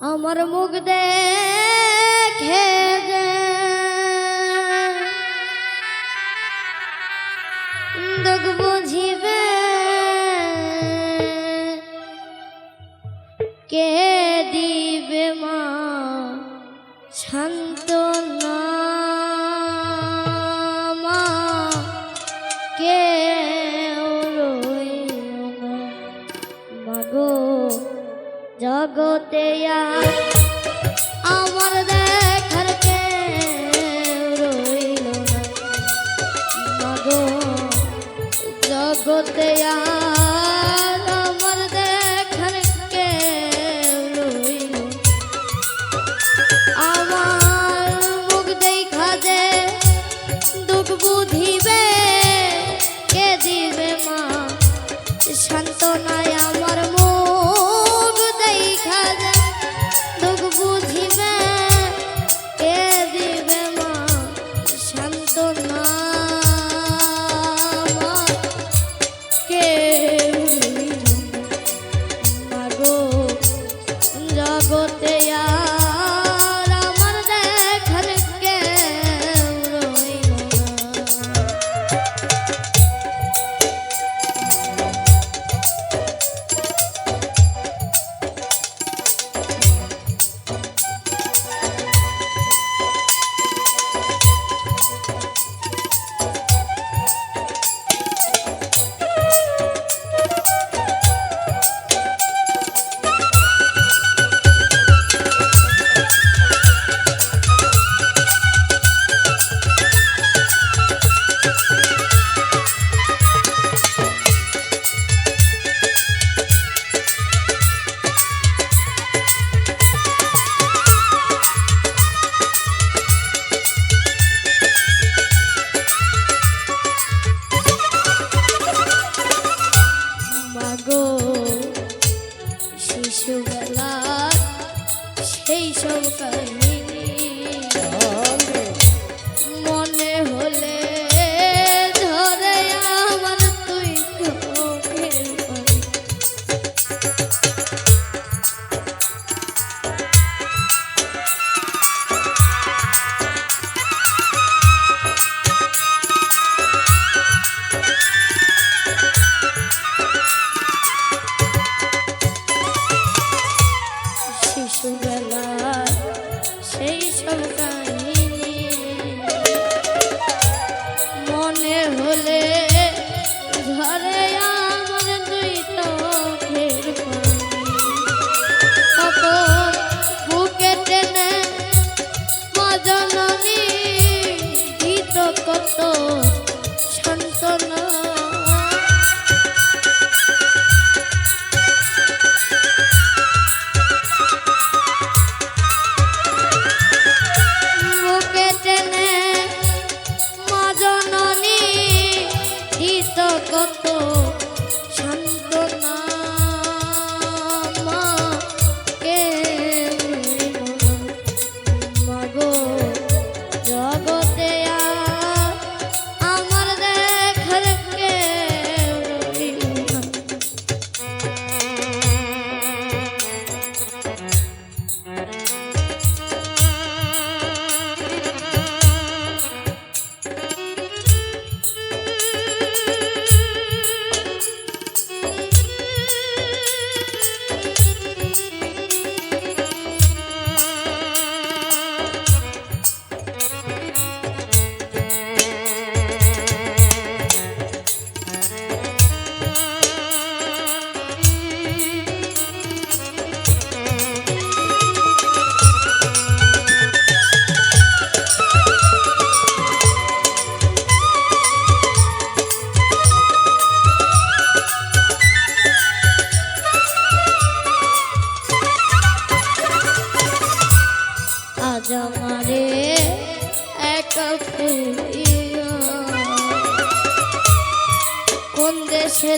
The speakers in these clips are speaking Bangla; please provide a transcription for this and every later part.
আমার মুখ দেখে দুঃখ বুঝিবে কে শিশুবেলা সেই সব কাহিনী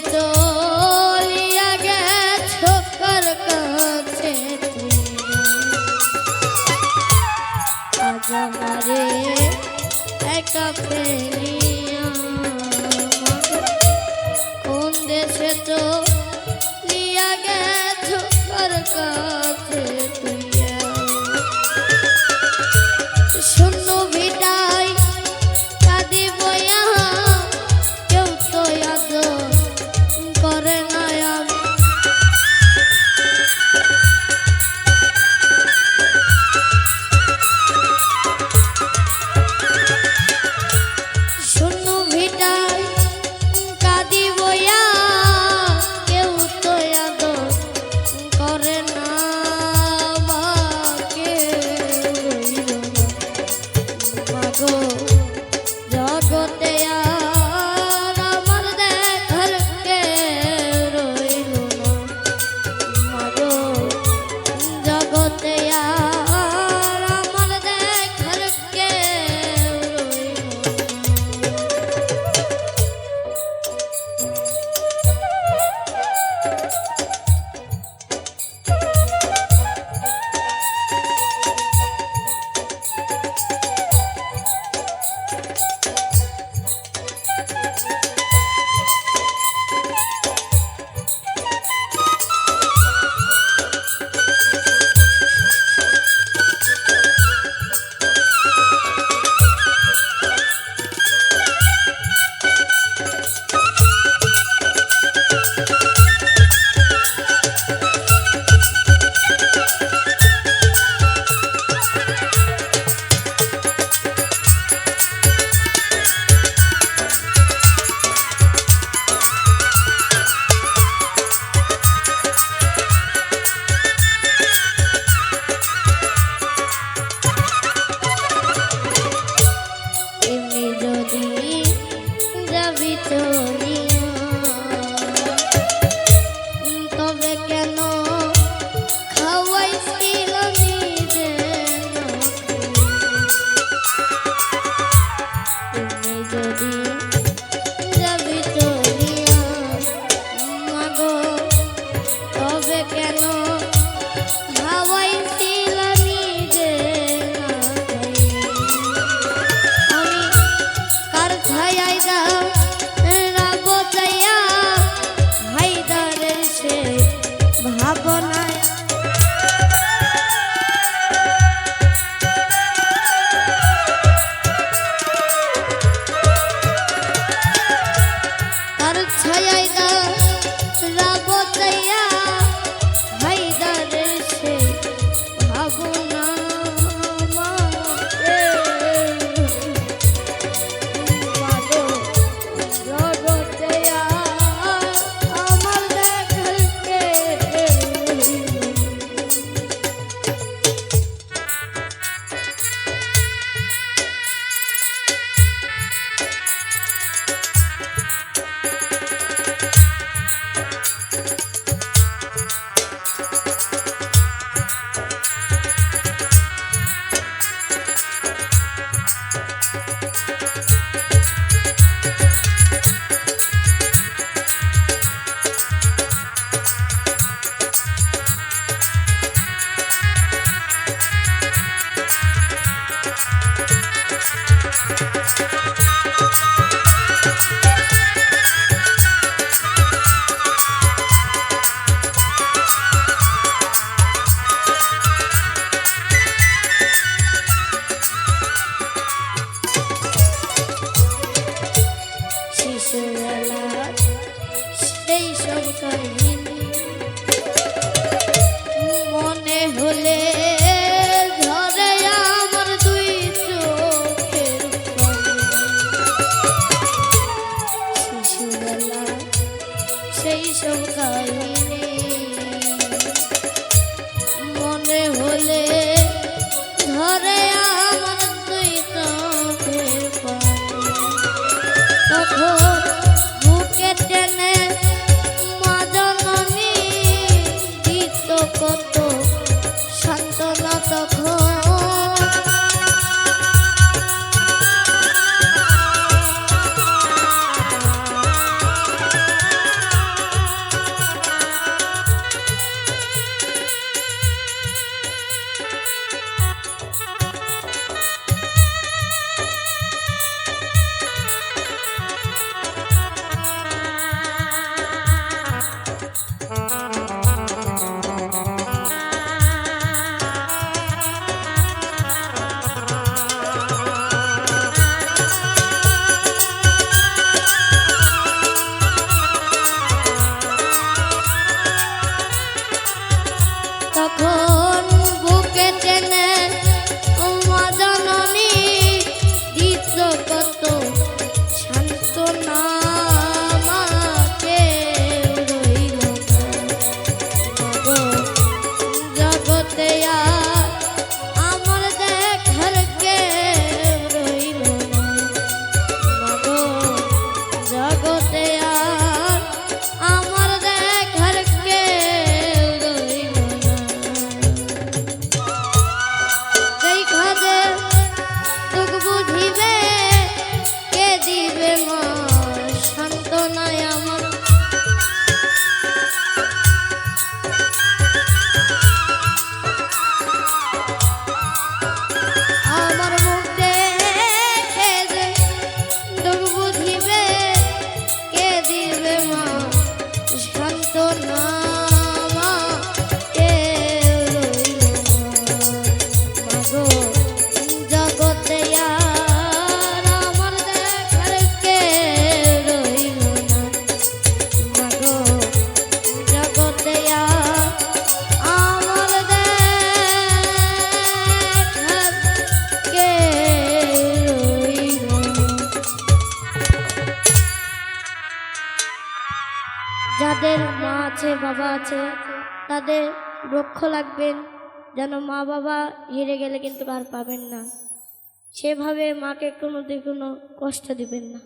চলিয়া গেছ কর কাছে আজ আমারে একা ফেলিয়া কোন দেশে চলিয়া গেছ এই সব কাহিনী বাবা আছে, তাদের লক্ষ্য লাগবেন, যেন মা বাবা হেরে গেলে কিন্তু আর পাবেন না। সেভাবে মাকে কোনো দিকে কোনো কষ্ট দিবেন না।